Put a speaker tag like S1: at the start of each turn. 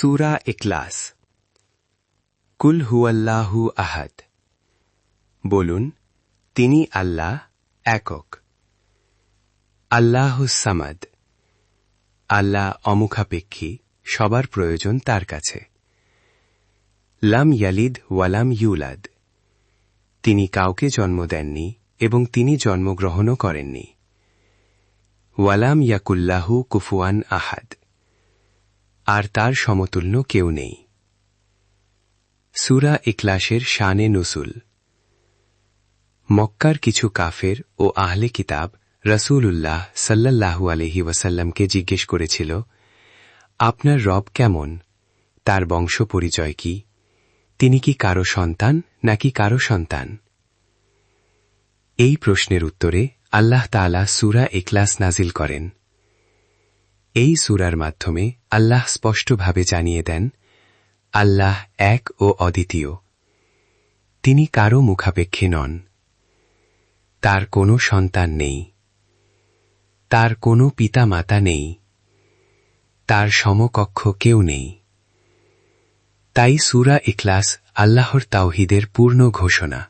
S1: সুরা ইকলাস কুল হুয়াল্লাহু আহাদ। বলুন, তিনি আল্লাহ একক। আল্লাহ সামাদ। আল্লাহ অমুখাপেক্ষী, সবার প্রয়োজন তার কাছে। লাম ইয়ালিদ ওয়ালাম ইউলাদ। তিনি কাউকে জন্ম দেননি এবং তিনি জন্মগ্রহণও করেননি। ওয়ালাম ইয়াকুল্লাহু কুফুয়ান আহাদ। আর তার সমতুল্য কেউ নেই। সুরা ইকলাসের শানে নুসুল। মক্কার কিছু কাফের ও আহলে কিতাব রসুল্লাহ সাল্লাল্লাহু আলহি ওয়াসাল্লামকে জিজ্ঞেস করেছিল, আপনার রব কেমন? তার বংশ পরিচয় কি? তিনি কি কারও সন্তান নাকি কারও সন্তান? এই প্রশ্নের উত্তরে আল্লাহ তালা সুরা ইকলাস নাজিল করেন। এই সুরার মাধ্যমে আল্লাহ স্পষ্টভাবে জানিয়ে দেন, আল্লাহ এক ও অদ্বিতীয়। তিনি কারও মুখাপেক্ষে নন। তার কোনো সন্তান নেই। তার কোনো পিতা মাতা নেই। তার সমকক্ষ কেউ নেই। তাই সুরা ইখলাস আল্লাহর তাওহিদের পূর্ণ ঘোষণা।